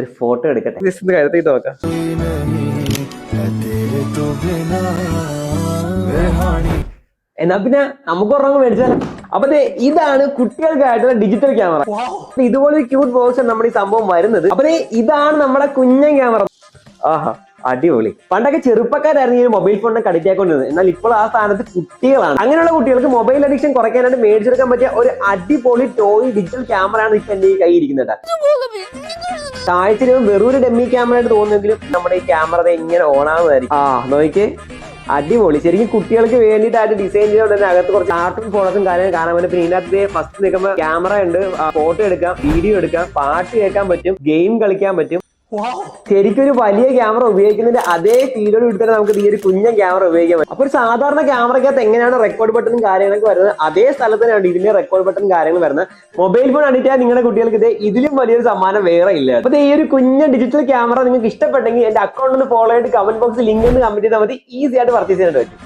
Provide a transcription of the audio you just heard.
ഒരു ഫോട്ടോ എടുക്കട്ടെ. ജസ്റ്റ് ഒന്ന് കഴുത്തിട്ട് നോക്കാം. എന്നാ പിന്നെ നമുക്ക് ഒരെണ്ണം മേടിച്ചാൽ അപ്പൊ ഇതാണ് കുട്ടികൾക്കായിട്ടുള്ള ഡിജിറ്റൽ ക്യാമറ ഇതുപോലെ ഒരു ക്യൂട്ട് ബോക്സ് നമ്മുടെ ഈ സംഭവം വരുന്നത്. അപ്പൊ ഇതാണ് നമ്മുടെ കുഞ്ഞൻ ക്യാമറ ആഹാ അടിപൊളി. പണ്ടൊക്കെ ചെറുപ്പക്കാരായിരുന്നു ഈ മൊബൈൽ ഫോണിനെ കടിക്കാക്കൊണ്ടിരുന്നത്. എന്നാൽ ഇപ്പോൾ ആ സ്ഥാനത്ത് കുട്ടികളാണ്. അങ്ങനെയുള്ള കുട്ടികൾക്ക് മൊബൈൽ അഡിക്ഷൻ കുറയ്ക്കാനായിട്ട് മേടിച്ചെടുക്കാൻ പറ്റിയ ഒരു അടിപൊളി ടോയ് ഡിജിറ്റൽ ക്യാമറയാണ് ഇപ്പൊ എന്റെ ഈ കൈ ഇരിക്കുന്നത്. കാഴ്ചയിലും വെറും ഒരു ഡെമ്മി ക്യാമറ ആയിട്ട് തോന്നുമെങ്കിലും നമ്മുടെ ഈ ക്യാമറ ഇങ്ങനെ ഓണാവുന്നതായിരിക്കും. ആ. നോക്കി അടിപൊളി. ശരിക്കും കുട്ടികൾക്ക് വേണ്ടിയിട്ടായിട്ട് ഡിസൈൻ ചെയ്തുകൊണ്ട് തന്നെ അകത്ത് കുറച്ച് ആർട്ടും ഫോട്ടോസും കാര്യങ്ങൾ കാണാൻ പറ്റും പിന്നെ ഇതിനകത്ത് ഫസ്റ്റ് നിൽക്കുമ്പോൾ ക്യാമറ ഉണ്ട്. ഫോട്ടോ എടുക്കാം വീഡിയോ എടുക്കാം പാട്ട് കേൾക്കാൻ പറ്റും ഗെയിം കളിക്കാൻ പറ്റും. ശരിക്കും ഒരു വലിയ ക്യാമറ ഉപയോഗിക്കുന്നതിന്റെ അതേ ഫീലോട് എടുത്തിട്ട് നമുക്ക് ഈ ഒരു കുഞ്ഞൻ ക്യാമറ ഉപയോഗിക്കാൻ പറ്റും അപ്പൊ ഒരു സാധാരണ ക്യാമറയ്ക്കകത്ത് എങ്ങനെയാണ് റെക്കോർഡ് ബട്ടണും കാര്യങ്ങളൊക്കെ വരുന്നത്? അതേ സ്ഥലത്ത് തന്നെയാണ് ഇതിന്റെ റെക്കോർഡ് ബട്ടൺ കാര്യങ്ങൾ വരുന്നത്. മൊബൈൽ ഫോൺ അടിച്ചാൽ നിങ്ങളുടെ കുട്ടികൾക്ക് ഇത് ഇതിലും വലിയൊരു സമ്മാനം വേറെ ഇല്ല അപ്പൊ ഈ ഒരു കുഞ്ഞൻ ഡിജിറ്റൽ ക്യാമറ നിങ്ങൾക്ക് ഇഷ്ടപ്പെട്ടെങ്കിൽ എന്റെ അക്കൗണ്ട് ഒന്ന് ഫോളോ ആയിട്ട് കമന്റ് ബോക്സിൽ ലിങ്ക് ഒന്ന് കമന്റ് ചെയ്താൽ മതി. ഈസി ആയിട്ട് പർച്ചേസ് ചെയ്യാനായിട്ട് പറ്റും.